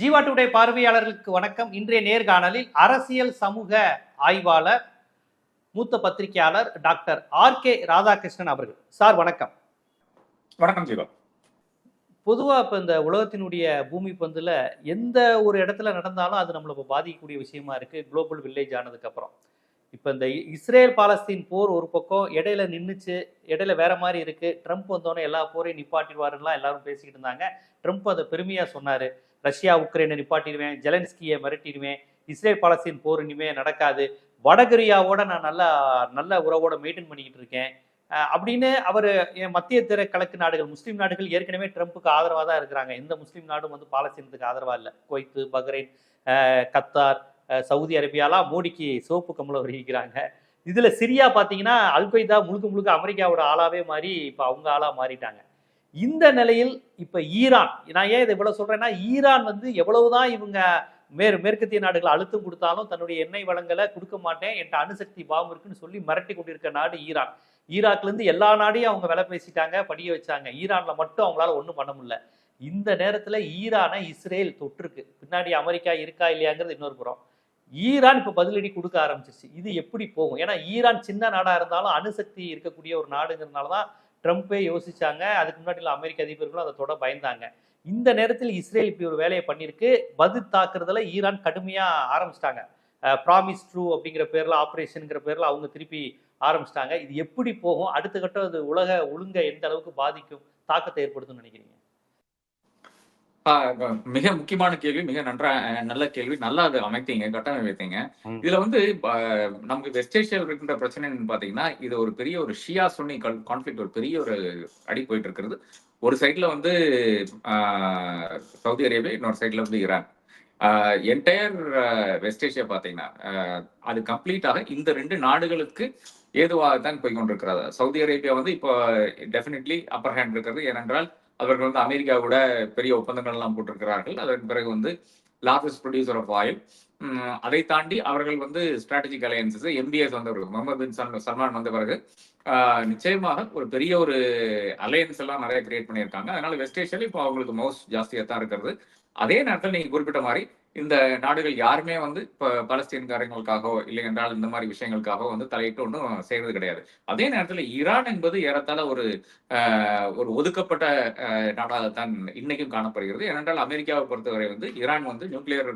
Jeeva today பார்வையாளர்களுக்கு வணக்கம். இன்றைய நேர்காணலில் அரசியல் சமூக ஆய்வாளர் மூத்த பத்திரிகையாளர் டாக்டர் ஆர் கே ராதாகிருஷ்ணன் அவர்கள். சார் வணக்கம். வணக்கம் ஜீவா. பொதுவாக இப்போ இந்த உலகத்தினுடைய பூமி பந்தில் எந்த ஒரு இடத்துல நடந்தாலும் அது நம்மளை இப்போ பாதிக்கக்கூடிய விஷயமா இருக்கு. குளோபல் வில்லேஜ் ஆனதுக்கு அப்புறம். இப்போ இந்த இஸ்ரேல் பாலஸ்தீன் போர் ஒரு பக்கம் இடையில நின்றுச்சு இடையில வேற மாதிரி இருக்கு. ட்ரம்ப் வந்தோடனே எல்லா போரையும் நிப்பாட்டிடுவாருலாம் எல்லாரும் பேசிக்கிட்டு இருந்தாங்க. ட்ரம்ப் அதை பெருமையாக சொன்னார். ரஷ்யா உக்ரைனை நிப்பாட்டிடுவேன் ஜெலன்ஸ்கியை மிரட்டிடுவேன் இஸ்ரேல் பாலஸ்தீன் போர் இனிமே நடக்காது. வடகொரியாவோட நான் நல்லா நல்ல உறவோட மெயின்டைன் பண்ணிக்கிட்டு இருக்கேன். அப்படின்னு அவர் மத்திய திற கிழக்கு நாடுகள் முஸ்லீம் நாடுகள் ஏற்கனவே ட்ரம்ப்புக்கு ஆதரவாக தான் இருக்கிறாங்க. எந்த முஸ்லீம் நாடும் வந்து பாலஸ்தீனத்துக்கு ஆதரவாக இல்லை. குவைத்து பஹ்ரைன் கத்தார் சவுதி அரேபியாலாம் மோடிக்கு சோப்பு கம்பளம் வருகிறாங்க இதில் சிரியா பார்த்தீங்கன்னா அல்கொய்தா முழுக்க முழுக்க அமெரிக்காவோட ஆளாவே மாறி இப்போ அவங்க ஆளாக மாறிட்டாங்க. இந்த நிலையில் இப்போ ஈரான் நான் ஏன் இதை இவ்வளோ சொல்கிறேன்னா ஈரான் வந்து எவ்வளவுதான் இவங்க மேற் மேற்கத்திய நாடுகள் அழுத்தம் கொடுத்தாலும் தன்னுடைய எண்ணெய் வளங்களை கொடுக்க மாட்டேன் என்கிட்ட அணுசக்தி பாம்பு இருக்குன்னு சொல்லி மிரட்டி கொண்டிருக்க நாடு ஈரான். ஈராக்லேருந்து எல்லா நாடையும் அவங்க விலை பேசிட்டாங்க படிய வச்சாங்க. ஈரானில் மட்டும் அவங்களால ஒன்றும் பண்ண முடியல. இந்த நேரத்தில் ஈரானை இஸ்ரேல் தொற்றுருக்கு பின்னாடி அமெரிக்கா இருக்கா இல்லையாங்கிறது இன்னொரு புறம். ஈரான் இப்போ பதிலடி கொடுக்க ஆரம்பிச்சிருச்சு. இது எப்படி போகும்? ஏன்னா ஈரான் சின்ன நாடாக இருந்தாலும் அணுசக்தி இருக்கக்கூடிய ஒரு நாடுங்கிறதுனால தான் ட்ரம்ப்பே யோசிச்சாங்க. அதுக்கு முன்னாடி அமெரிக்க அதிபர்களும் அதை தொட பயந்தாங்க. இந்த நேரத்தில் இஸ்ரேல் இப்படி ஒரு வேலையை பண்ணியிருக்கு. பதில் தாக்குறதுல ஈரான் கடுமையா ஆரம்பிச்சிட்டாங்க. ப்ராமிஸ் ட்ரூ அப்படிங்கிற பேர்ல ஆப்ரேஷனுங்கிற பேர்ல அவங்க திருப்பி ஆரம்பிச்சிட்டாங்க. இது எப்படி போகும்? அடுத்த கட்டம் அது உலக ஒழுங்கை எந்த அளவுக்கு பாதிக்கும்? தாக்கத்தை ஏற்படுத்தும்னு நினைக்கிறீங்க? மிக முக்கியமான கேள்வி மிக நன்றா நல்ல கேள்வி. நல்லா அதை அமைத்தீங்க கட்டமைத்தீங்க. இதுல வந்து நமக்கு வெஸ்ட் ஏஷியாவில் இருக்கின்ற பிரச்சனை பாத்தீங்கன்னா இது ஒரு பெரிய ஒரு ஷியா சுன்னி கான்ஃபிளிக் ஒரு பெரிய ஒரு அடி போயிட்டு இருக்கிறது. ஒரு சைட்ல வந்து சவுதி அரேபியா இன்னொரு சைட்ல வந்து ஈரான் என்டையர் வெஸ்ட் ஏஷியா பாத்தீங்கன்னா அது கம்ப்ளீட்டாக இந்த ரெண்டு நாடுகளுக்கு ஏதுவாக தான் போய் கொண்டிருக்கிறது. சவுதி அரேபியா வந்து இப்போ டெஃபினெட்லி அப்பர் ஹேண்ட் இருக்கிறது. ஏனென்றால் அவர்கள் வந்து அமெரிக்காவோட பெரிய ஒப்பந்தங்கள் எல்லாம் போட்டிருக்கிறார்கள். அதற்கு பிறகு வந்து லார்ஜஸ்ட் ப்ரொடியூசர் ஆஃப் ஆயில் அதை தாண்டி அவர்கள் வந்து ஸ்ட்ராட்டஜிக் அலையன்சஸ் எம்பிஎஸ் வந்த பிறகு முகமது பின் சல் சல்மான் வந்த பிறகு நிச்சயமாக ஒரு பெரிய ஒரு அலையன்ஸ் எல்லாம் நிறைய கிரியேட் பண்ணியிருக்காங்க. அதனால வெஸ்ட் ஏஷியாவில் இப்போ அவங்களுக்கு மவுஸ் ஜாஸ்தியாக தான் இருக்கிறது. அதே நேரத்தில் நீங்க குறிப்பிட்ட மாதிரி இந்த நாடுகள் யாருமே வந்து இப்போ பலஸ்தீன்காரங்களுக்காகவோ இல்லை என்றால் இந்த மாதிரி விஷயங்களுக்காகவோ வந்து தலையிட்டு ஒன்றும் செய்யறது கிடையாது. அதே நேரத்தில் ஈரான் என்பது ஏறத்தாழ ஒரு ஒரு ஒதுக்கப்பட்ட நாடாக நாடாகத்தான் இன்னைக்கும் காணப்படுகிறது. ஏனென்றால் அமெரிக்காவை பொறுத்தவரை வந்து ஈரான் வந்து நியூக்ளியர்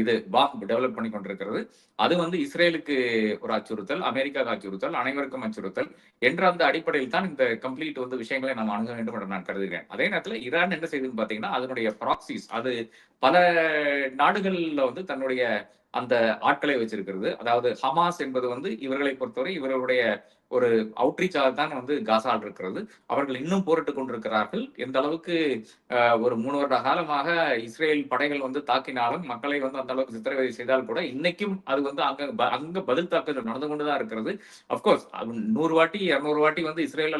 இது பாம் டெவலப் பண்ணி கொண்டிருக்கிறது. அது வந்து இஸ்ரேலுக்கு ஒரு அச்சுறுத்தல் அமெரிக்காவுக்கு அச்சுறுத்தல் அனைவருக்கும் அச்சுறுத்தல் என்ற அந்த அடிப்படையில் தான் இந்த கம்ப்ளீட் வந்து விஷயங்களை நாம் அணுக வேண்டும் என்று நான் கருதுகிறேன். அதே நேரத்தில் ஈரான் என்ன செய்யுதுன்னு பார்த்தீங்கன்னா அதனுடைய ப்ராக்சிஸ் அது பல நாடுகள்ல வந்து தன்னுடைய அந்த ஆட்களை வச்சிருக்கிறது. அதாவது ஹமாஸ் என்பது வந்து இவர்களை பொறுத்தவரை இவர்களுடைய ஒரு அவுட்ரீச்சாக தான் வந்து காசால் இருக்கிறது. அவர்கள் இன்னும் போரிட்டு கொண்டிருக்கிறார்கள். எந்த அளவுக்கு ஆஹ், ஒரு மூணு வருட காலமாக இஸ்ரேல் படைகள் வந்து தாக்கினாலும் மக்களை வந்து அந்த அளவுக்கு சித்திரவதை செய்தால் கூட இன்னைக்கும் அது வந்து அங்க ப- அங்க பதில் தாக்குதல் நடந்து கொண்டுதான் இருக்கிறது. அப்கோர்ஸ் நூறு வாட்டி இருநூறு வாட்டி வந்து இஸ்ரேல்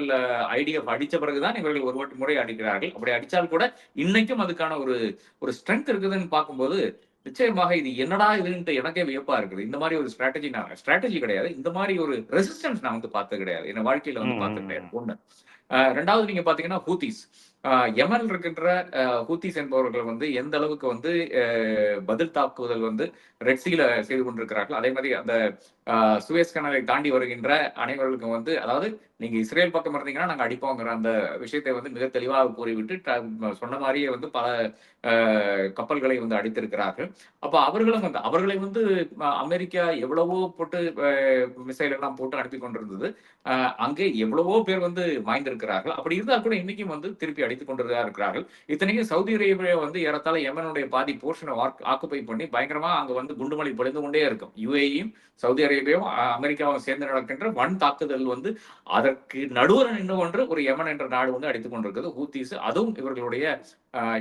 ஐடிஎஃப் அடிச்ச பிறகுதான் இவர்கள் ஒரு வாட்டி முறை அடிக்கிறார்கள். அப்படி அடிச்சால் கூட இன்னைக்கும் அதுக்கான ஒரு ஒரு ஸ்ட்ரென்த் இருக்குதுன்னு பார்க்கும்போது நிச்சயமாக இது என்னடா இதுன்ட்டு எனக்கே வியப்பா இருக்குது. இந்த மாதிரி ஒரு ஸ்ட்ராட்டஜி நான் ஸ்ட்ராட்டஜி கிடையாது. இந்த மாதிரி ஒரு ரெசிஸ்டன்ஸ் நான் வந்து பார்த்தது கிடையாது. என் வாழ்க்கையில வந்து பார்த்தது கிடையாது. ஒண்ணு. ரெண்டாவது நீங்க பாத்தீங்கன்னா ஹூத்திஸ் எமன் இருக்கின்ற ஹூத்திஸ் என்பவர்கள் வந்து எந்த அளவுக்கு வந்து பதில் தாக்குதல் வந்து ரெட்சியில செய்து கொண்டிருக்கிறார்கள். அதே மாதிரி அந்த சுவேஸ் கனலை தாண்டி வருகின்ற அனைவருக்கும் வந்து அதாவது நீங்க இஸ்ரேல் பக்கம் இருந்தீங்கன்னா நாங்க அடிப்போங்கிற அந்த விஷயத்தை வந்து மிக தெளிவாக கூறிவிட்டு சொன்ன மாதிரியே வந்து பல கப்பல்களை வந்து அடித்திருக்கிறார்கள். அப்ப அவர்களும் வந்து அவர்களை வந்து அமெரிக்கா எவ்வளவோ போட்டு மிசைல் எல்லாம் போட்டு அனுப்பி கொண்டிருந்தது. அங்கே எவ்வளவோ பேர் வந்து வாய்ந்திருக்கிறார்கள் அப்படி இருந்தால் கூட இன்னைக்கும் வந்து திருப்பி அடித்துக் கொண்டுதான் இருக்கிறார்கள். இத்தனைக்கும் சவுதி அரேபியா வந்து ஏறத்தாழ யமனுடைய பாதி போர்ஷனை ஆக்குபை பண்ணி பயங்கரமா அங்க வந்து குண்டுமலை பொழிந்து கொண்டே இருக்கும். யுஏயும் சவுதி அரேபியாவும் அமெரிக்காவும் சேர்ந்து நடக்கின்ற வன் தாக்குதல் வந்து அதற்கு நடுவர் நின்று கொண்டு ஒரு யமன் என்ற நாடு வந்து அடித்துக் கொண்டிருக்கிறது ஹூத்திஸ் அதுவும் இவர்களுடைய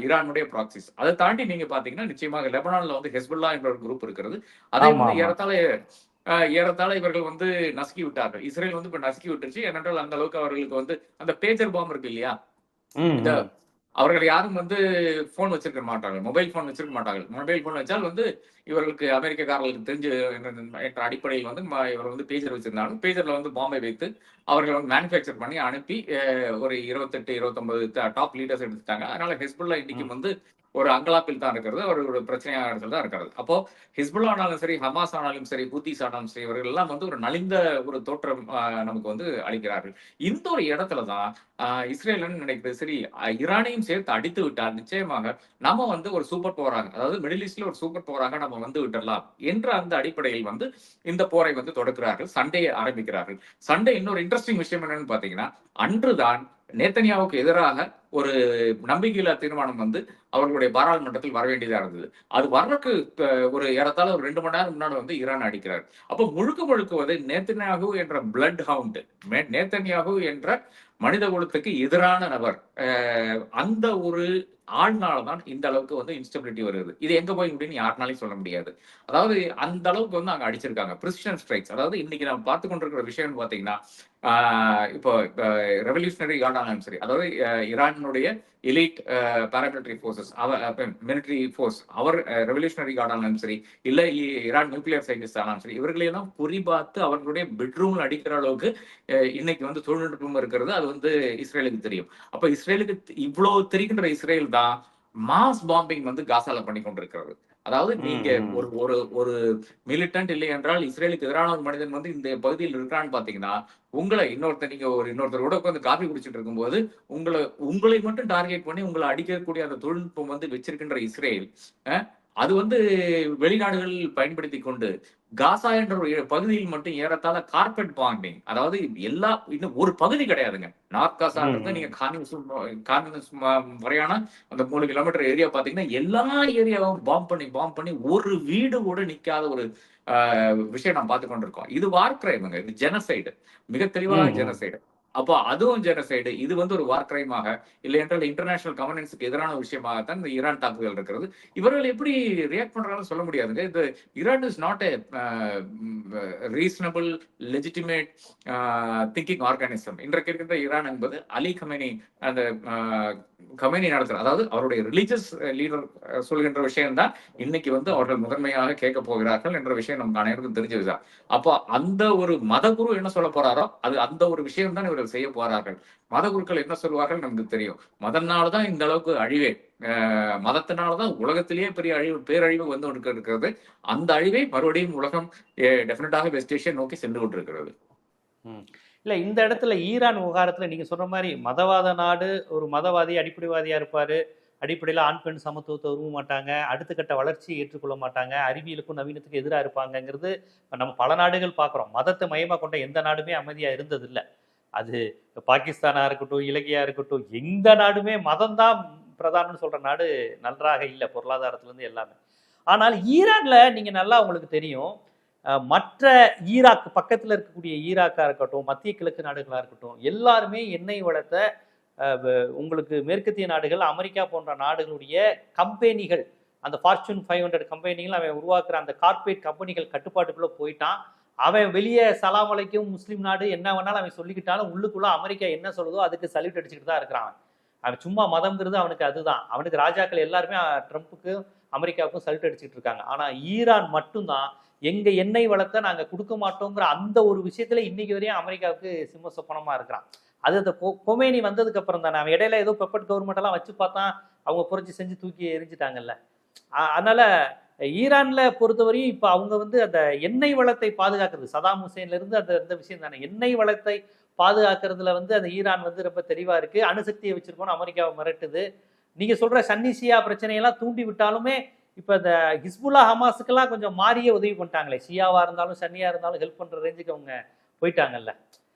ஈரானுடைய ப்ராக்சிஸ் அதை தாண்டி நீங்க பாத்தீங்கன்னா நிச்சயமாக லெபனான்ல வந்து ஹெஸ்புல்லா என்ற ஒரு குரூப் இருக்கிறது. அதை வந்து. ஏறத்தாழ ஏறத்தாழ இவர்கள் வந்து நசுக்கி விட்டார்கள் இஸ்ரேல் வந்து இப்ப நசுக்கி விட்டுருச்சு ஏனென்றால் அந்த அளவுக்கு அவர்களுக்கு வந்து அந்த பேஜர் பாம்பு இருக்கு இல்லையா? அவர்கள் யாரும் வந்து போன் வச்சிருக்க மாட்டார்கள். மொபைல் போன் வச்சிருக்க மாட்டார்கள். மொபைல் போன் வச்சால் வந்து இவர்களுக்கு அமெரிக்கக்காரர்களுக்கு தெரிஞ்சு என்ற அடிப்படையில் வந்து இவர் வந்து பேஜர் வச்சிருந்தாலும் பேஜர்ல வந்து பாம்பை வைத்து அவர்கள் வந்து மேனுஃபேக்சர் பண்ணி அனுப்பி ஒரு இருபத்தெட்டு இருபத்தொன்பது டாப் லீடர்ஸ் எடுத்துட்டாங்க. அதனால ஹிஸ்புல்லா இன்னைக்கு வந்து ஒரு அங்கலாப்பில் தான் இருக்கிறது. ஒரு ஒரு பிரச்சனையான இடத்துல தான் இருக்கிறது. அப்போ ஹிஸ்புல்லா ஆனாலும் சரி ஹமாஸ் ஆனாலும் சரி ஹூத்திஸ் ஆனாலும் சரி இவர்கள் எல்லாம் வந்து ஒரு நலிந்த ஒரு தோற்றம் நமக்கு வந்து அளிக்கிறார்கள். இந்த ஒரு இடத்துல தான் இஸ்ரேல்னு நினைக்கிறது சரி ஈரானையும் சேர்த்து அடித்து விட்டால் நிச்சயமாக நம்ம வந்து ஒரு சூப்பர் பவராக அதாவது மிடில் ஈஸ்ட்ல ஒரு சூப்பர் பவராக நம்ம வந்து விடலாம் என்ற அந்த அடிப்படையில் வந்து இந்த போரை வந்து தொடக்கிறார்கள் சண்டையை ஆரம்பிக்கிறார்கள். சண்டை இன்னொரு இன்ட்ரெஸ்டிங் விஷயம் என்னன்னு பாத்தீங்கன்னா அன்றுதான் நேத்தனியாவுக்கு எதிராக ஒரு நம்பிக்கையில்லா தீர்மானம் வந்து அவர்களுடைய பாராளுமன்றத்தில் வர வேண்டியதாக இருந்தது. அது வர்றதுக்கு ஒரு ஏறத்தாழ ஒரு ரெண்டு மணி நேரம் முன்னாடி வந்து ஈரான் அடிக்கிறார். அப்போ முழுக்க முழுக்க வந்து நேத்தன்யாகு என்ற பிளட் ஹவுண்ட் நேத்தன்யாகு என்ற மனித குலத்துக்கு எதிரான நபர். அந்த ஒரு ஆள்னால தான் இந்த அளவுக்கு வந்து இன்ஸ்டபிலிட்டி வருது. இது எங்க போய் முடியும்னு யாருனாலையும் சொல்ல முடியாது. அதாவது அந்த அளவுக்கு வந்து அங்க அடிச்சிருக்காங்க. பிரிசிஷன் ஸ்ட்ரைக்ஸ் அதாவது இன்னைக்கு நம்ம பார்த்து கொண்டிருக்கிற விஷயம் பாத்தீங்கன்னா இப்போ ரெவல்யூஷனரி கார்டானாலும் சரி அதாவது அஹ், ஈரானுடைய எலிட் பாராமிலிட்டரி ஃபோர்ஸஸ் அவர் மிலிட்டரி ஃபோர்ஸ் அவர் ரெவல்யூஷனரி கார்ட் ஆனாலும் சரி இல்ல ஈ- ஈரான் நியூக்ளியர் சயின்டிஸ்ட் ஆனாலும் சரி இவர்களையெல்லாம் குறிபார்த்து அவர்களுடைய பெட்ரூம்ல அடிக்கிற அளவுக்கு இன்னைக்கு வந்து தொழில்நுட்பம் இருக்கிறது. அது வந்து இஸ்ரேலுக்கு தெரியும். அப்ப இஸ்ரேலுக்கு இவ்வளவு தெரிகின்ற இஸ்ரேல் தான் மாஸ் பாம்பிங் வந்து காசால பண்ணி கொண்டிருக்கிறது அதாவது நீங்க. ஒரு ஒரு ஒரு மிலிட்டன்ட் இல்லை என்றால் இஸ்ரேலுக்கு எதிரான ஒரு மனிதன் வந்து இந்த பகுதியில் இருக்கிறான்னு பாத்தீங்கன்னா உங்களை இன்னொருத்தர் நீங்க ஒரு இன்னொருத்தர் கூட உட்காந்து காபி குடிச்சிட்டு இருக்கும்போது உங்களை உங்களை மட்டும் டார்கெட் பண்ணி உங்களை அடிக்கக்கூடிய அந்த தொழில்நுட்பம் வந்து வச்சிருக்கின்ற இஸ்ரேல் அது வந்து வெளிநாடுகள் பயன்படுத்தி கொண்டு காசா என்ற ஒரு பகுதியில் மட்டும் ஏறத்தாழ கார்பெட் பாம்பிங் அதாவது எல்லா இன்னும் ஒரு பகுதி கிடையாதுங்க. நார்த் காசான்றது. நீங்க கார்னிஸ் வரையான அந்த மூணு கிலோமீட்டர் ஏரியா பாத்தீங்கன்னா எல்லா ஏரியாவும் பாம்ப் பண்ணி பாம்ப் பண்ணி ஒரு வீடு கூட நிக்காத ஒரு விஷயம் நாம் பார்த்து கொண்டிருக்கோம். இது வார் கிரைமுங்க இது ஜெனசைடு மிக தெளிவான. ஜெனசைடு அப்போ அதுவும் ஜெனசைடு இது வந்து ஒரு வார் கிரைமாக இல்லை என்றால் இன்டர்நேஷனல் கவர்னன்ஸுக்கு எதிரான விஷயமாகத்தான் இந்த ஈரான் தாக்குதல் இருக்கிறது. இவர்கள் எப்படி ரியாக்ட் பண்றாங்கன்னு சொல்ல முடியாதுங்க. இது Iran is not a reasonable legitimate thinking organism இன்றைக்கு இருக்கின்ற ஈரான் என்பது அலி கமேனி அந்த ஆஹ், கமேனி நடத்துற அதாவது அவருடைய ரிலீஜியஸ் லீடர் uh, சொல்கின்ற விஷயம்தான் இன்னைக்கு வந்து அவர்கள் முதன்மையாக கேட்க போகிறார்கள் என்ற விஷயம் நமக்கு அனைவருக்கும் தெரிஞ்சதுதான். அப்போ அந்த ஒரு மதகுரு என்ன சொல்ல போறாரோ அது அந்த ஒரு விஷயம் தான் இவர்கள் செய்ய போறார்கள். மத குருக்கள் என்ன சொல்வார்கள் நமக்கு தெரியும். மதனாலதான் இந்த அளவுக்கு அழிவே. அஹ் மதத்தினாலதான் உலகத்திலேயே பெரிய அழிவு பேரழிவு வந்து கொண்டு இருக்கிறது. அந்த அழிவை மறுபடியும் உலகம் டெஃபினட்டாக வெஸ்ட் ஏஷியா நோக்கி சென்று கொண்டிருக்கிறது. இல்ல இந்த இடத்துல ஈரான் விவகாரத்துல நீங்க சொன்ன மாதிரி மதவாத நாடு ஒரு மதவாதி அடிப்படைவாதியா இருப்பாரு. அடிப்படையில் ஆண் பெண் சமத்துவத்தை விரும்ப மாட்டாங்க. அடுத்த கட்ட வளர்ச்சியை ஏற்றுக்கொள்ள மாட்டாங்க. அறிவியலுக்கும் நவீனத்துக்கும் எதிராக இருப்பாங்கங்கிறது நம்ம பல நாடுகள் பார்க்குறோம். மதத்தை மையமாக கொண்ட எந்த நாடுமே அமைதியாக இருந்ததில்லை. அது பாகிஸ்தானாக இருக்கட்டும் இலங்கையாக இருக்கட்டும் எந்த நாடுமே மதம் தான் பிரதானம்னு சொல்கிற நாடு நன்றாக இல்லை பொருளாதாரத்திலேருந்து எல்லாமே. ஆனால் ஈரானில் நீங்கள் நல்லா உங்களுக்கு தெரியும் மற்ற ஈராக் பக்கத்தில் இருக்கக்கூடிய ஈராக்காக இருக்கட்டும் மத்திய கிழக்கு நாடுகளாக இருக்கட்டும் எல்லாருமே எண்ணெய் வளத்தை உங்களுக்கு மேற்கத்திய நாடுகள் அமெரிக்கா போன்ற நாடுகளுடைய கம்பெனிகள் அந்த ஃபார்ச்சூன் ஃபைவ் ஹண்ட்ரட் கம்பெனிகள் அவன் உருவாக்குற அந்த கார்பரேட் கம்பெனிகள் கட்டுப்பாட்டுக்குள்ளே போயிட்டான். அவன் வெளியே சலாம் அலைக்கும் முஸ்லீம் நாடு என்ன வேணாலும் அவன் சொல்லிக்கிட்டாலும் உள்ளுக்குள்ள அமெரிக்கா என்ன சொல்லுதோ அதுக்கு சல்யூட் அடிச்சுக்கிட்டு தான் இருக்கிறான் அவன். சும்மா மதம்ங்கிறது அவனுக்கு அதுதான். அவனுக்கு ராஜாக்கள் எல்லாருமே அஹ், ட்ரம்ப்புக்கும் அமெரிக்காவுக்கும் சல்யூட் அடிச்சுட்டு இருக்காங்க. ஆனா ஈரான் மட்டும்தான் எங்க எண்ணெய் வளத்தை நாங்க கொடுக்க மாட்டோங்கிற அந்த ஒரு விஷயத்துல இன்னைக்கு வரையும் அமெரிக்காவுக்கு சிம்ம சொப்பனமா இருக்கிறான். அது அந்த கொ- கொமேனி வந்ததுக்கு அப்புறம் தானே அவன் இடையில ஏதோ பெப்பட் கவர்மெண்ட் எல்லாம் வச்சு பார்த்தா அவங்க புரட்சி செஞ்சு தூக்கி எரிஞ்சிட்டாங்கல்ல அதனால ஈரான்ல பொறுத்தவரையும் இப்போ அவங்க வந்து அந்த எண்ணெய் வளத்தை பாதுகாக்கிறது சதாம் ஹுசேன்ல இருந்து அந்த இந்த விஷயம் தானே. எண்ணெய் வளத்தை பாதுகாக்கிறதுல வந்து அந்த ஈரான் வந்து ரொம்ப தெளிவா இருக்கு. அணுசக்தியை வச்சிருக்கோம்னு அமெரிக்காவை மிரட்டுது. நீங்க சொல்ற சன்னிசியா பிரச்சனையெல்லாம் தூண்டி விட்டாலுமே இப்ப இந்த ஹிஸ்புல்லா ஹமாஸுக்கெல்லாம் கொஞ்சம் மாறியே உதவி பண்ணிட்டாங்களே. ஷியாவா இருந்தாலும் சன்னியா இருந்தாலும் ஹெல்ப் பண்ற ரேஞ்சுக்கு அவங்க போயிட்டாங்கல்ல.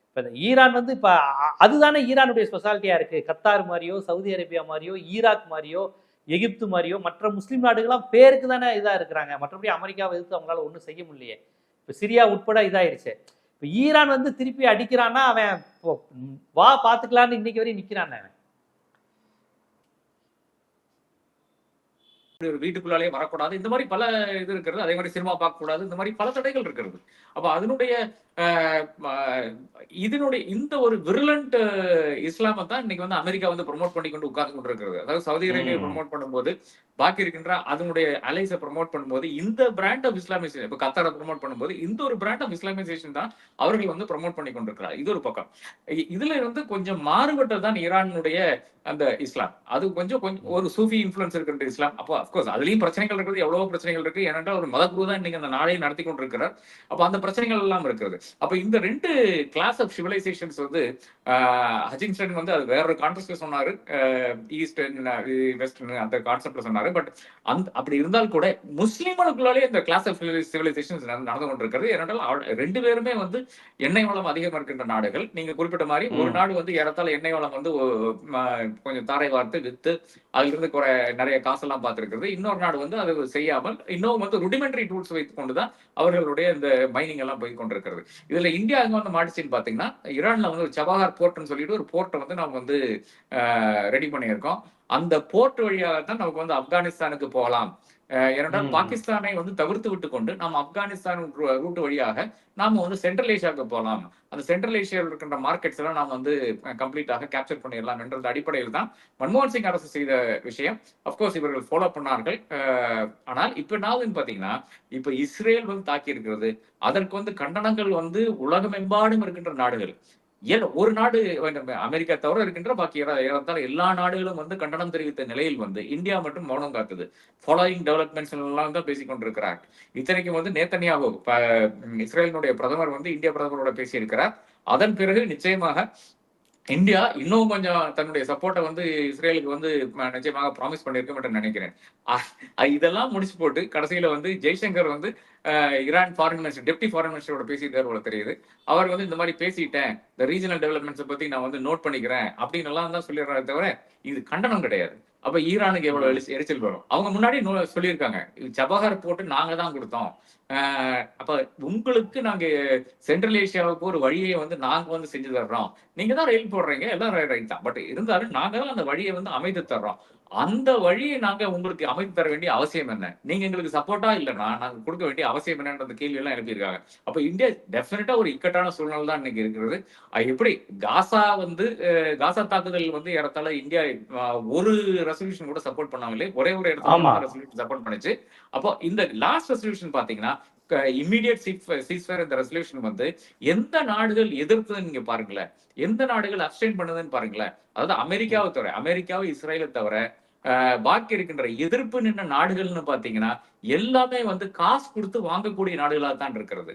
இப்ப இந்த ஈரான் வந்து இப்ப அதுதானே ஈரானுடைய ஸ்பெஷாலிட்டியா இருக்கு. கத்தார் மாதிரியோ சவுதி அரேபியா மாதிரியோ ஈராக் மாதிரியோ எகிப்து மாதிரியோ மற்ற முஸ்லீம் நாடுகள்லாம் பேருக்கு தானே இதா இருக்கிறாங்க. மற்றபடி அமெரிக்காவை எதிர்த்து அவங்களால ஒன்றும் செய்ய முடியலையே. இப்ப சிரியா உட்பட இதாயிருச்சு. இப்ப ஈரான் வந்து திருப்பி அடிக்கிறான்னா அவன் வா பார்த்துக்கலான்னு இன்னைக்கு வரையும் நிற்கிறான் அவன். வீட்டுக்குள்ளாலே வரக்கூடாது. இந்த மாதிரி பல இது இருக்கிறது. அதே மாதிரி சினிமா பார்க்க கூடாது இந்த மாதிரி பல தடைகள் இருக்கிறது. அப்ப அதனுடைய இதனுடைய இந்த ஒரு விருலண்ட் இஸ்லாமை தான் இன்னைக்கு வந்து அமெரிக்கா வந்து ப்ரொமோட் பண்ணி கொண்டு உட்கார்ந்து கொண்டிருக்கிறது. அதாவது சவுதி அரேபியா. ப்ரொமோட் பண்ணும்போது பாக்கி இருக்கின்ற அதனுடைய அலைஸை ப்ரொமோட் பண்ணும்போது இந்த பிராண்ட் ஆஃப் இஸ்லாமிசேஷன் இப்ப கத்தாரை ப்ரொமோட் பண்ணும்போது இந்த ஒரு பிராண்ட் ஆஃப் இஸ்லாமிசேஷன் தான் அவர்கள் வந்து ப்ரொமோட் பண்ணி கொண்டிருக்கிறார் இது ஒரு பக்கம். இதுல வந்து கொஞ்சம் மாறுபட்டது தான் ஈரானுடைய அந்த இஸ்லாம். அது கொஞ்சம் கொஞ்சம் ஒரு சூஃபி இன்ஃபுளுன்ஸ் இருக்கின்ற இஸ்லாம். அப்போ அப்கோர்ஸ் அதுலயும் பிரச்சனைகள் இருக்குது எவ்வளவோ பிரச்சனைகள் இருக்கு. ஏனென்றால் ஒரு மதகுரு தான் இன்னைக்கு அந்த நாடை நடத்தி கொண்டிருக்கிறார். அப்ப அந்த பிரச்சனைகள் எல்லாம் இருக்கிறது அப்ப இந்த ரெண்டு கிளாஸ் ஆஃப் சிவிலைசேஷன்ஸ் வந்து ஹஜிங்ஸ்டன் வந்து அது வேற ஒரு கான்டெஸ்ட்ல சொன்னாரு. ஈஸ்டர்ன் வெஸ்டர்ன் அந்த கான்செப்ட்ல சொன்னாரு. பட் அந்த அப்படி இருந்தால் கூட முஸ்லிம்களுக்குள்ளாலே இந்த கிளாஸ் ஆஃப் சிவிலைசேஷன்ஸ் நடந்து கொண்டிருக்கிறது. ஏனென்றால் ரெண்டு பேருமே வந்து எண்ணெய் வளம் அதிகம் இருக்கின்ற நாடுகள். நீங்க குறிப்பிட்ட மாதிரி ஒரு. நாடு வந்து ஏறத்தாழ எண்ணெய் வளம் வந்து கொஞ்சம் தாரை வார்த்து வித்து அதுல இருந்து நிறைய காசெல்லாம் இருக்கிறது. இன்னொரு நாடு வந்து அது செய்யாமல் இன்னும் வந்து ருடிமெண்டரி டூல்ஸ் வைத்துக் கொண்டுதான் அவர்களுடைய இந்த மைனிங் எல்லாம் போய் கொண்டிருக்கிறது இதுல இந்தியா அங்க வந்து மாடிச்சின்னு பாத்தீங்கன்னா ஈரான்ல வந்து ஒரு சபஹார் போர்ட்னு சொல்லிட்டு ஒரு போர்ட்டை வந்து நம்ம வந்து ரெடி பண்ணியிருக்கோம். அந்த போர்ட் வழியாக தான் நமக்கு வந்து ஆப்கானிஸ்தானுக்கு போகலாம். ஏனென்றால். பாகிஸ்தானை வந்து தவிர்த்து விட்டு கொண்டு நாம் ஆப்கானிஸ்தான் ரூட் வழியாக நாம வந்து சென்ட்ரல் ஏஷியாவுக்கு போகலாம். அந்த சென்ட்ரல் ஏஷியாவில் இருக்கின்ற மார்க்கெட்ஸ் எல்லாம் நாம் வந்து கம்ப்ளீட்டாக கேப்சர் பண்ணிடலாம் என்ற அடிப்படையில் தான் மன்மோகன் சிங் அரசு செய்த விஷயம். அப்கோர்ஸ் இவர்கள் ஃபாலோ பண்ணார்கள். ஆனால் இப்ப என்னாகுதுன்னு பாத்தீங்கன்னா இப்ப இஸ்ரேல் வந்து தாக்கி இருக்கிறது அதற்கு வந்து கண்டனங்கள் வந்து உலகமெம்பாடும் இருக்கின்ற நாடுகள். ஏன் ஒரு நாடு அமெரிக்கா தவிர இருக்கின்ற பாக்கி ஏற- எல்லா நாடுகளும் வந்து கண்டனம் தெரிவித்த நிலையில் வந்து இந்தியா மட்டும் மௌனம் காத்தது. ஃபாலோயிங் டெவலப்மெண்ட்ஸ் எல்லாம் தான் பேசிக் கொண்டிருக்கிறார். இத்தனைக்கும் வந்து நேத்தனியாகு இஸ்ரேலினுடைய பிரதமர் வந்து இந்திய பிரதமரோட பேசியிருக்கிறார். அதன் பிறகு நிச்சயமாக இந்தியா இன்னும் கொஞ்சம் தன்னுடைய சப்போர்ட்டை வந்து இஸ்ரேலுக்கு வந்து நிச்சயமாக ப்ராமிஸ் பண்ணியிருக்கும் என்று நினைக்கிறேன். இதெல்லாம் முடிச்சு போட்டு கடைசியில வந்து ஜெய்சங்கர் வந்து Iran foreign minister deputy foreign மினிஸ்டரோட பேசியிருக்காரு போல தெரியுது. அவர் வந்து இந்த மாதிரி பேசிட்டேன். இந்த ரீஜனல் டெவலப்மெண்ட்ஸை பத்தி நான் வந்து நோட் பண்ணிக்கிறேன். அப்படின்னு எல்லாம் தான் சொல்லிடுறாரு தவிர இது கண்டனம் கிடையாது. அப்ப ஈரானுக்கு எவ்வளவு எரிச்ச- எரிச்சல் வரும்? அவங்க முன்னாடி சொல்லியிருக்காங்க. இது ஜபஹர் போட்டு நாங்க தான் கொடுத்தோம். அப்ப உங்களுக்கு நாங்க சென்ட்ரல் ஏசியாவுக்கு ஒரு வழியை வந்து நாங்க வந்து செஞ்சு தர்றோம். நீங்க தான் ரயில் போடுறீங்க எல்லாம் ரைட் தான். பட் இருந்தாலும் நாங்க தான் அந்த வழியை வந்து அமைத்து தர்றோம். அந்த வழியை நாங்க உங்களுக்கு அமைத்து தர வேண்டிய அவசியம் என்ன? நீங்க எங்களுக்கு சப்போர்ட்டா இல்லைன்னா நாங்க கொடுக்க வேண்டிய அவசியம் என்னன்ற கேள்வி எல்லாம் எழுப்பியிருக்காங்க. அப்ப இந்தியா டெஃபினட்டா ஒரு இக்கட்டான சூழ்நிலை தான் இன்னைக்கு இருக்கிறது. எப்படி காசா வந்து காசா தாக்குதல் வந்து ஏறத்தாழ இந்தியா ஒரு ரெசல்யூஷன் கூட சப்போர்ட் பண்ணாமலே ஒரே ஒரு. இடத்துல ரெசல்யூஷன் சப்போர்ட் பண்ணுச்சு. அப்போ இந்த லாஸ்ட் ரெசல்யூஷன் பாத்தீங்கன்னா இம்மிடியட் சீஸ்ஃபயர் இந்த ரெசல்யூஷன் வந்து எந்த நாடுகள் எதிர்த்ததுன்னு நீங்க பாருங்களேன். எந்த நாடுகள் அப்சைன் பண்ணுதுன்னு பாருங்களேன். அதாவது அமெரிக்காவை தவிர அமெரிக்காவை இஸ்ரேலை தவிர பாக்கி இருக்கின்ற எதிர்ப்பு நின்ற நாடுகள்னு பாத்தீங்கன்னா எல்லாமே வந்து காசு கொடுத்து வாங்கக்கூடிய நாடுகளாக தான் இருக்கிறது.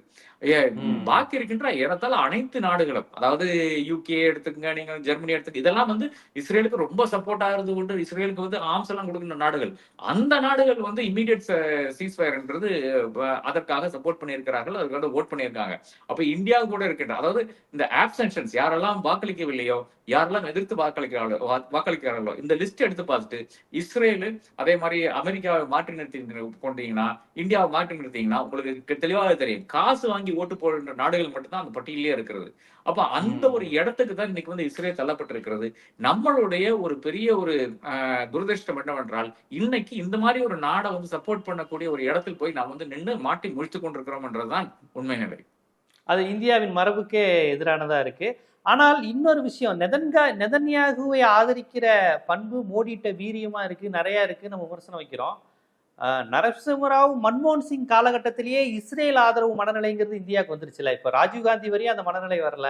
பாக்கி இருக்கின்ற ஏறத்தாழ அனைத்து நாடுகளும் அதாவது யூகே எடுத்துக்கங்க நீங்க ஜெர்மனி எடுத்துக்க இதெல்லாம் வந்து இஸ்ரேலுக்கு ரொம்ப சப்போர்ட்டா இருந்து கொண்டு இஸ்ரேலுக்கு வந்து ஆர்ம்ஸ் எல்லாம் கொடுக்கின்ற நாடுகள். அந்த நாடுகள் வந்து இமீடியட் சீஸ்ஃபயர்ன்றது அதற்காக சப்போர்ட் பண்ணியிருக்கிறார்கள் அதுக்கு வந்து ஓட் பண்ணியிருக்காங்க. அப்ப இந்தியா கூட இருக்கின்ற அதாவது இந்த ஆப்சன்ஷன்ஸ் யாரெல்லாம் வாக்களிக்கவில்லையோ யாரெல்லாம் எதிர்த்து வாக்களிக்கிறார்களோ வாக்களிக்கிறார்களோ இந்த லிஸ்ட் எடுத்து பார்த்துட்டு இஸ்ரேலு அதே மாதிரி அமெரிக்காவை மாற்றி நிறுத்தி கொண்டீங்கன்னா இந்தியாவை மாற்றி நிறுத்தீங்கன்னா உங்களுக்கு தெளிவாக தெரியும். காசு வாங்கி ஓட்டு போடுற நாடுகள் மட்டும்தான் அந்த பட்டியலே இருக்கிறது. அப்ப அந்த. ஒரு இடத்துக்கு தான் இன்னைக்கு வந்து இஸ்ரேல் தள்ளப்பட்டிருக்கிறது. நம்மளுடைய ஒரு பெரிய ஒரு துரதிர்ஷ்டம் என்னவென்றால் இன்னைக்கு இந்த மாதிரி ஒரு நாடை வந்து சப்போர்ட் பண்ணக்கூடிய ஒரு இடத்தில் போய் நாம் வந்து நின்று மாட்டி முடித்து கொண்டிருக்கிறோம்ன்றதுதான் உண்மை நிலை. அது இந்தியாவின் மரபுக்கே எதிரானதா இருக்கு. ஆனால் இன்னொரு விஷயம் நெதன்கா நெதன்யாகுவை ஆதரிக்கிற பண்பு மோடிட்ட வீரியமா இருக்கு நிறைய இருக்கு நம்ம விமர்சனம் வைக்கிறோம். நரசிம்மராவ் மன்மோகன் சிங் காலகட்டத்திலேயே இஸ்ரேல் ஆதரவு மனநிலைங்கிறது இந்தியாவுக்கு வந்துருச்சுல இப்ப ராஜீவ்காந்தி வரையும் அந்த மனநிலை வரல.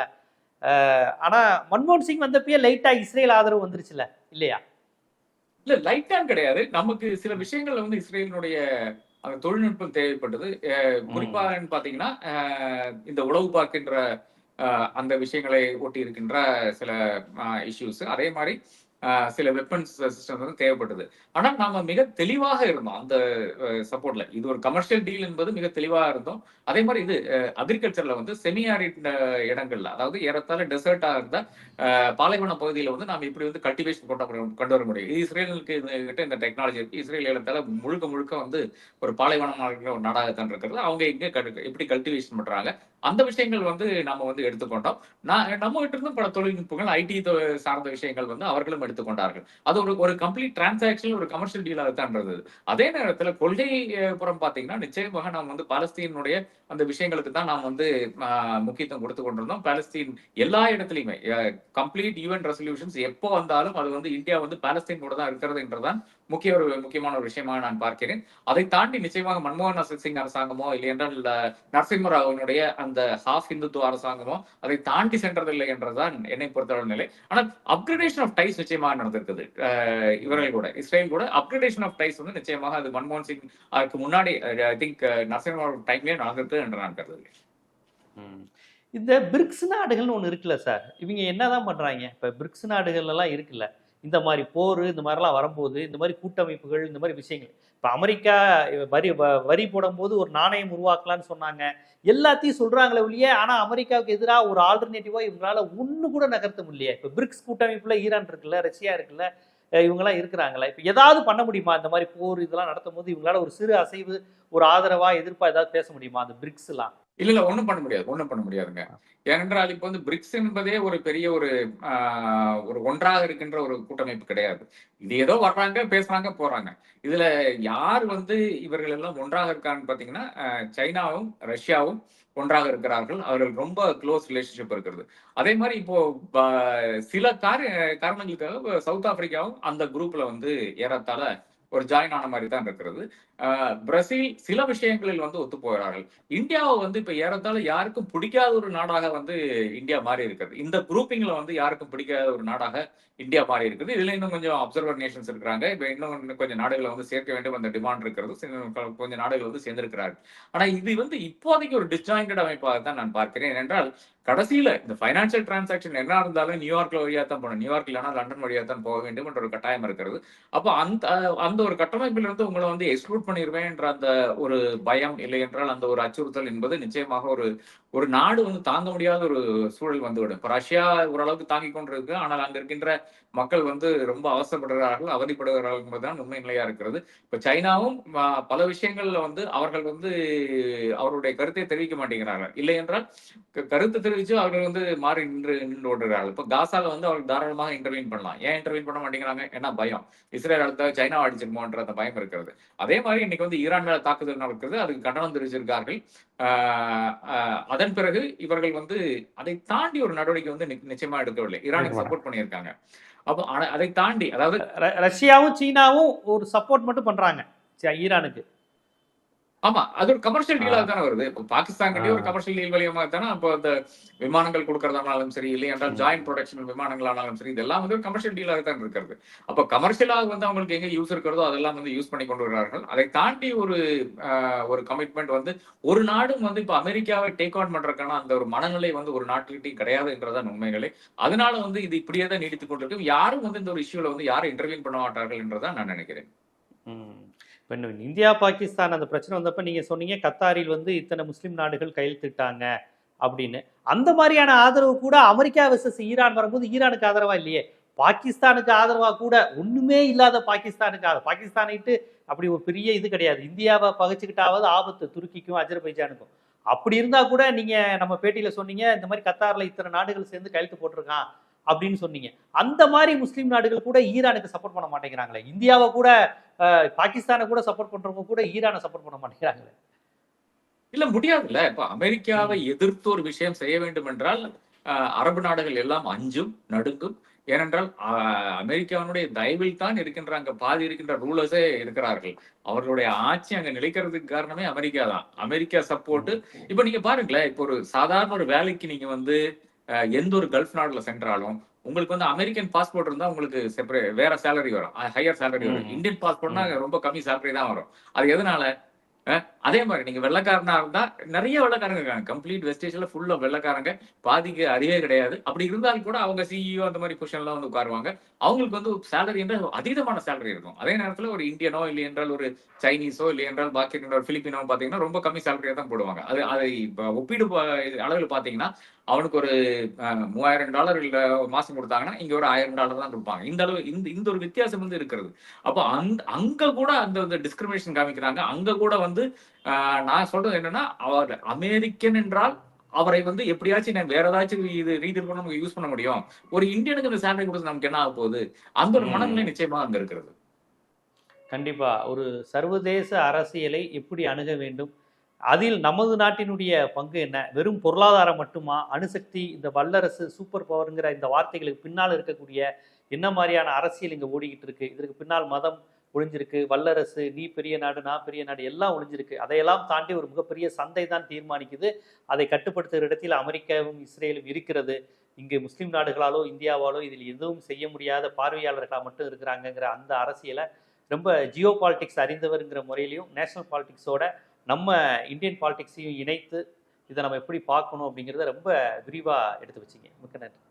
ஆஹ் ஆனா மன்மோகன் சிங் வந்தப்பயே லைட்டா இஸ்ரேல் ஆதரவு வந்துருச்சுல இல்லையா? இல்ல லைட்டான் கிடையாது. நமக்கு சில விஷயங்கள்ல வந்து இஸ்ரேலினுடைய அந்த தொழில்நுட்பம் தேவைப்பட்டது. அஹ், குறிப்பா என்னன்னு பாத்தீங்கன்னா அஹ், இந்த உளவு பார்க்கின்ற அந்த விஷயங்களை ஒட்டி இருக்கின்ற சில இஷ்யூஸ் அதே மாதிரி சில வெப்பன்ஸ் சிஸ்டம் வந்து தேவைப்பட்டது. ஆனா நாம மிக தெளிவாக இருந்தோம் அந்த சப்போர்ட்ல இது ஒரு கமர்ஷியல் டீல் என்பது மிக தெளிவாக இருந்தோம். அதே மாதிரி இது அக்ரிகல்ச்சர்ல வந்து செமியாரி இடங்கள்ல அதாவது ஏறத்தாழ டெசர்ட்டா இருந்த பாலைவன பகுதியில வந்து நாம இப்படி வந்து கல்டிவேஷன் கொண்டு கொண்டு வர முடியும். இது இஸ்ரேலுக்கு கிட்ட இந்த டெக்னாலஜி இருக்கு. இஸ்ரேல் ஏறத்தாழ முழுக்க முழுக்க வந்து ஒரு பாலைவனமாக இருக்கிற ஒரு நாடாகத்தான் இருக்கிறது. அவங்க எங்க எப்படி கல்டிவேஷன் பண்றாங்க அந்த விஷயங்கள் வந்து நம்ம வந்து எடுத்துக்கொண்டோம். நான் நம்ம கிட்ட இருந்தும் பல தொழில்நுட்பங்கள் ஐடி சார்ந்த விஷயங்கள் வந்து அவர்களும் எடுத்துக்கொண்டார்கள் அது ஒரு ஒரு கம்ப்ளீட் டிரான்சாக்ஷன் ஒரு கமர்ஷியல் டீலாக தான் இருந்தது. அதே நேரத்தில் கொள்கை புறம் பாத்தீங்கன்னா நிச்சயமாக நாம் வந்து பாலஸ்தீனுடைய அந்த விஷயங்களுக்கு தான் நாம் வந்து முக்கியத்துவம் கொடுத்து கொண்டிருந்தோம். பாலஸ்தீன் எல்லா இடத்துலையுமே கம்ப்ளீட் யூஎன் ரெசல்யூஷன்ஸ் எப்போ வந்தாலும் அது வந்து இந்தியா வந்து பாலஸ்தீன் கூட தான் இருக்கிறது என்றுதான் முக்கிய ஒரு முக்கியமான ஒரு விஷயமாக நான் பார்க்கிறேன். அதை தாண்டி நிச்சயமாக மன்மோகன் சிங் அரசாங்கமோ இல்லை என்றால் நரசிம்மராவனுடைய நரசிம்ம ராவனுடைய அந்த ஹாஃப் இந்துத்துவ அரசாங்கமோ அதை தாண்டி சென்றதில்லை என்றதான் என்னை பொறுத்தவரை நிலை. ஆனால் அப்கிரேடேஷன் ஆஃப் டைஸ் நிச்சயமாக நடந்திருக்குது. இவர்கள் கூட இஸ்ரேல் கூட அப்கிரேடேஷன் ஆஃப் டைஸ் வந்து நிச்சயமாக அது மன்மோகன் சிங் அதுக்கு முன்னாடி ஐ திங்க் நரசிம்ம டைம்லேயே நடந்திருக்கு என்று நான் கருதுகிறேன். இந்த பிரிக்ஸ் நாடுகள்னு ஒன்று இருக்குல்ல சார்? இவங்க என்னதான் பண்றாங்க? இப்போ பிரிக்ஸ் நாடுகள் எல்லாம் இருக்குல்ல? இந்த மாதிரி போர் இந்த மாதிரிலாம் வரும்போது இந்த மாதிரி கூட்டமைப்புகள் இந்த மாதிரி விஷயங்கள். இப்போ அமெரிக்கா வரி வரி போடும்போது ஒரு நாணயம் உருவாக்கலாம்னு சொன்னாங்க. எல்லாத்தையும் சொல்றாங்களே ஒழிய ஆனா அமெரிக்காவுக்கு எதிராக ஒரு ஆல்டர்னேட்டிவாக இவங்களால ஒண்ணு கூட நகர்த்த முடியல. இப்போ பிரிக்ஸ் கூட்டமைப்புல ஈரான் இருக்குல்ல ரஷ்யா இருக்குல்ல இவங்கெல்லாம் இருக்கிறாங்களே? இப்போ ஏதாவது பண்ண முடியுமா? இந்த மாதிரி போர் இதெல்லாம் நடத்தும் போது இவங்களால ஒரு சிறு அசைவு ஒரு ஆதரவா எதிர்ப்பா ஏதாவது பேச முடியுமா அந்த பிரிக்ஸ் எல்லாம் இல்ல இல்ல ஒண்ணும் பண்ண முடியாது ஒண்ணும் பண்ண முடியாதுங்க. ஏனென்றால் இப்போ வந்து பிரிக்ஸ் என்பதே ஒரு பெரிய ஒரு ஆஹ், ஒரு ஒன்றாக இருக்கின்ற ஒரு கூட்டமைப்பு கிடையாது. இது ஏதோ வர்றாங்க பேசுறாங்க போறாங்க. இதுல யார் வந்து இவர்கள் எல்லாம் ஒன்றாக இருக்கான்னு பாத்தீங்கன்னா சைனாவும் ரஷ்யாவும் ஒன்றாக இருக்கிறார்கள். அவர்கள் ரொம்ப க்ளோஸ் ரிலேஷன்ஷிப் இருக்கிறது. அதே மாதிரி இப்போ சில கார காரணங்களுக்காக சவுத் ஆப்பிரிக்காவும் அந்த குரூப்ல வந்து ஏறத்தாழ ஒரு ஜாயின் ஆன மாதிரி தான் இருக்கிறது. பிரசில் சில விஷயங்களில் வந்து ஒத்து போகிறார்கள். இந்தியாவை வந்து இப்ப ஏறத்தாழ யாருக்கும் பிடிக்காத ஒரு நாடாக வந்து இந்தியா மாறி இருக்கிறது. இந்த குரூப்பிங்ல வந்து யாருக்கும் பிடிக்காத ஒரு நாடாக இந்தியா மாறி இருக்குது. இதுல இன்னும் கொஞ்சம் அப்சர்வர் நேஷன்ஸ் இருக்கிறாங்க. இப்ப இன்னும் இன்னும் கொஞ்சம் நாடுகளை வந்து சேர்க்க வேண்டும் அந்த டிமாண்ட் இருக்கிறது. கொஞ்சம் நாடுகள் வந்து சேர்ந்திருக்கிறார்கள். ஆனா இது வந்து இப்போதைக்கு ஒரு டிஸ்ஜாயிண்டட் அமைப்பாக தான் நான் பார்க்கிறேன். ஏனென்றால் கடைசியில இந்த பைனான்சியல் டிரான்சாக்ஷன் என்ன இருந்தாலும் நியூயார்க்ல வழியா தான் போகணும். நியூயார்க் இல்லைன்னா லண்டன் வழியா தான் போக வேண்டும் என்ற ஒரு கட்டாயம் இருக்கிறது. அப்போ அந்த அந்த ஒரு கட்டமைப்பிலிருந்து உங்களை வந்து எக்ஸ்க்ளூட் பண்ணிடுவேன் என்ற அந்த ஒரு பயம் இல்லை என்றால் அந்த ஒரு அச்சுறுத்தல் என்பது நிச்சயமாக ஒரு ஒரு நாடு வந்து தாங்க முடியாத ஒரு சூழல் வந்துவிடும். இப்போ ரஷ்யா ஓரளவுக்கு தாங்கிக் கொண்டிருக்கு. ஆனால் அங்க இருக்கின்ற மக்கள் வந்து ரொம்ப அவசரப்படுகிறார்கள் அவதிப்படுகிறார்கள் என்பதுதான் உண்மை நிலையா இருக்கிறது. இப்போ சைனாவும் பல விஷயங்கள்ல வந்து அவர்கள் வந்து அவருடைய கருத்தை தெரிவிக்க மாட்டேங்கிறார்கள். இல்லை என்றால் கருத்து தெரிவிச்சு அவர்கள் வந்து மாறி நின்று நின்று ஓடுகிறார்கள். இப்ப காசால வந்து அவர்கள் தாராளமாக இன்டர்வீன் பண்ணலாம். ஏன் இன்டர்வீன் பண்ண மாட்டேங்கிறாங்க? ஏன்னா பயம். இஸ்ரேல் அடுத்த சைனா அடிச்சிருமோன்ற அந்த பயம் இருக்கிறது. அதே மாதிரி இன்னைக்கு வந்து ஈரான் மேல தாக்குதல் நடக்கிறது அதுக்கு கண்டனம் தெரிவிச்சிருக்கார்கள். அதன் பிறகு இவர்கள் வந்து அதை தாண்டி ஒரு நடவடிக்கை வந்து நிச்சயமா எடுக்கவில்லை. ஈரானுக்கு சப்போர்ட் பண்ணியிருக்காங்க. அப்போ அதை தாண்டி அதாவது ரஷ்யாவும் சீனாவும் ஒரு சப்போர்ட் மட்டும் பண்றாங்க. ஈரானுக்கு. ஆமா அது ஒரு கமர்ஷியல் டீலாக தானே வருது. இப்போ பாகிஸ்தான் கிட்டே ஒரு கமர்ஷியல் டீல் வழியமாக தானே இப்போ அந்த விமானங்கள் கொடுக்கறதானாலும் சரி இல்லை என்றால் ஜாயிண்ட் ப்ரொடக்ஷன் விமானங்களானாலும் சரி இதெல்லாம் வந்து ஒரு கமர்ஷியல் டீலாக தான் இருக்கிறது. அப்போ கமர்ஷியலாக வந்து அவங்களுக்கு எங்க யூஸ் இருக்கிறதோ அதெல்லாம் வந்து யூஸ் பண்ணி கொண்டு வருகிறார்கள் அதை தாண்டி ஒரு ஆஹ், ஒரு கமிட்மெண்ட் வந்து ஒரு நாடும் வந்து இப்போ அமெரிக்காவை டேக் ஆன் பண்றதுக்கான அந்த ஒரு மனநிலை வந்து ஒரு நாட்டுக்கிட்டையும் கிடையாது என்றதான் உண்மைகளே. அதனால வந்து இது இப்படியே தான் நீடித்துக் கொண்டிருக்கும் யாரும் வந்து இந்த ஒரு இஷ்யூல வந்து யாரும் இன்டர்வியூ பண்ண மாட்டார்கள் என்றதான் நான் நினைக்கிறேன். இப்போ இன்னும் இந்தியா பாகிஸ்தான் அந்த பிரச்சனை வந்தப்போ நீங்கள் சொன்னீங்க கத்தாரில் வந்து இத்தனை முஸ்லீம் நாடுகள் கையெழுத்திட்டாங்க அப்படின்னு. அந்த மாதிரியான ஆதரவு கூட அமெரிக்கா விசஸ் ஈரான் வரும்போது ஈரானுக்கு ஆதரவா இல்லையே? பாகிஸ்தானுக்கு ஆதரவாக கூட ஒன்றுமே இல்லாத பாகிஸ்தானுக்கு ஆதரவு. பாகிஸ்தானிட்டு அப்படி ஒரு பெரிய இது கிடையாது. இந்தியாவை பகிச்சுக்கிட்டாவது ஆபத்து துருக்கிக்கும் அஜர்பைஜானுக்கும். அப்படி இருந்தால் கூட நீங்கள் நம்ம பேட்டியில் சொன்னீங்க இந்த மாதிரி கத்தாரில் இத்தனை நாடுகள் சேர்ந்து கையெழுத்து போட்டிருக்கான். அப்படின்னு சொன்னீங்க. அந்த மாதிரி முஸ்லீம் நாடுகள் கூட ஈரானுக்கு சப்போர்ட் பண்ண மாட்டேங்கிறாங்களே. இந்தியாவை கூட பாகிஸ்தானை கூட சப்போர்ட் பண்றவங்க கூட ஈரானை சப்போர்ட் பண்ண மாட்டேங்கிறாங்களே. இல்ல முடியாதுல்ல. இப்ப அமெரிக்காவை எதிர்த்து ஒரு விஷயம் செய்ய வேண்டும் என்றால் அரபு நாடுகள் எல்லாம் அஞ்சும் நடுங்கும். ஏனென்றால் அமெரிக்காவினுடைய தயவில் தான் இருக்கின்ற அங்க பாதி இருக்கின்ற ரூலர்ஸே இருக்கிறார்கள். அவர்களுடைய ஆட்சி அங்க நிலைக்கிறதுக்கு காரணமே அமெரிக்கா தான். அமெரிக்கா சப்போர்ட் இப்ப நீங்க பாருங்களேன் இப்போ ஒரு சாதாரண ஒரு வேலைக்கு நீங்க வந்து எந்த ஒரு கல்ஃப் நாடுல சென்றாலும் உங்களுக்கு வந்து அமெரிக்கன் பாஸ்போர்ட் இருந்தா உங்களுக்கு செப்பரேட் வேற சேலரி வரும். ஹையர் சேலரி வரும். இந்தியன் பாஸ்போர்ட்னா ரொம்ப கம்மி சேலரி தான் வரும். அது எதனால? அதே மாதிரி நீங்க வெள்ளக்காரனா இருந்தா நிறைய வெள்ளக்காரங்க இருக்காங்க. கம்ப்ளீட் வெஸ்டேஜ்ல ஃபுல்லா வெள்ளக்காரங்க. பாதிக்கு அறிவே கிடையாது. அப்படி இருந்தாலும் கூட அவங்க சிஇஓ அந்த மாதிரி பொசிஷன்ல வந்து உட்காருவாங்க. அவங்களுக்கு வந்து சேலரி என்றால் அதீதமான சேலரி இருக்கும். அதே நேரத்துல ஒரு இந்தியனோ இல்லை என்றால் ஒரு சைனீஸோ இல்லை என்றால் பாக்கி ஒரு பிலிப்பினோ பாத்தீங்கன்னா ரொம்ப கம்மி சேலரியா தான் போடுவாங்க. அது அதை இப்ப ஒப்பீடு அளவில் பாத்தீங்கன்னா அவனுக்கு ஒரு மூவாயிரம் டாலர் இல்ல மாசம் கொடுத்தாங்கன்னா இங்க ஒரு ஆயிரம் டாலர் தான் கொடுப்பாங்க. இந்த அளவு இந்த இந்த ஒரு வித்தியாசம் வந்து இருக்கிறது. அப்போ அந்த அங்க கூட அந்த டிஸ்கிரிமினேஷன் காமிக்கிறாங்க. அங்க கூட வந்து நான் சொல்றது என்னன்னா அவர் அமெரிக்கன் என்றால் அவரை வந்து எப்படியாச்சும் நான் வேற ஏதாச்சும் இது ரீதி நம்ம யூஸ் பண்ண முடியும். ஒரு இந்தியனுக்கு இந்த சேலரி கொடுத்து நமக்கு என்ன ஆக போகுது? அந்த ஒரு. மனநிலை நிச்சயமா அங்க இருக்கிறது. கண்டிப்பா. ஒரு சர்வதேச அரசியலை எப்படி அணுக வேண்டும்? அதில் நமது நாட்டினுடைய பங்கு என்ன? வெறும் பொருளாதாரம் மட்டுமா? அணுசக்தி இந்த வல்லரசு சூப்பர் பவருங்கிற இந்த வார்த்தைகளுக்கு பின்னால் இருக்கக்கூடிய என்ன மாதிரியான அரசியல் இங்கே ஓடிக்கிட்டு இருக்கு? இதற்கு பின்னால் மதம் ஒளிஞ்சிருக்கு வல்லரசு நீ பெரிய நாடு நான் பெரிய நாடு எல்லாம் ஒளிஞ்சிருக்கு அதையெல்லாம் தாண்டி ஒரு மிகப்பெரிய சந்தை தான் தீர்மானிக்குது. அதை கட்டுப்படுத்துகிற இடத்தில் அமெரிக்காவும் இஸ்ரேலும் இருக்கிறது. இங்கே முஸ்லீம் நாடுகளாலோ இந்தியாவாலோ இதில் எதுவும் செய்ய முடியாத பார்வையாளர்களாக மட்டும் இருக்கிறாங்கங்கிற அந்த அரசியலை ரொம்ப ஜியோ பாலிடிக்ஸ் அறிந்தவருங்கிற முறையிலையும் நேஷனல் பாலிடிக்ஸோட நம்ம இந்தியன் பாலிடிக்ஸையும் இணைத்து இதை நம்ம எப்படி பார்க்கணும் அப்படிங்கிறத ரொம்ப விரிவாக எடுத்து வச்சிங்க. மிக்க நன்றி.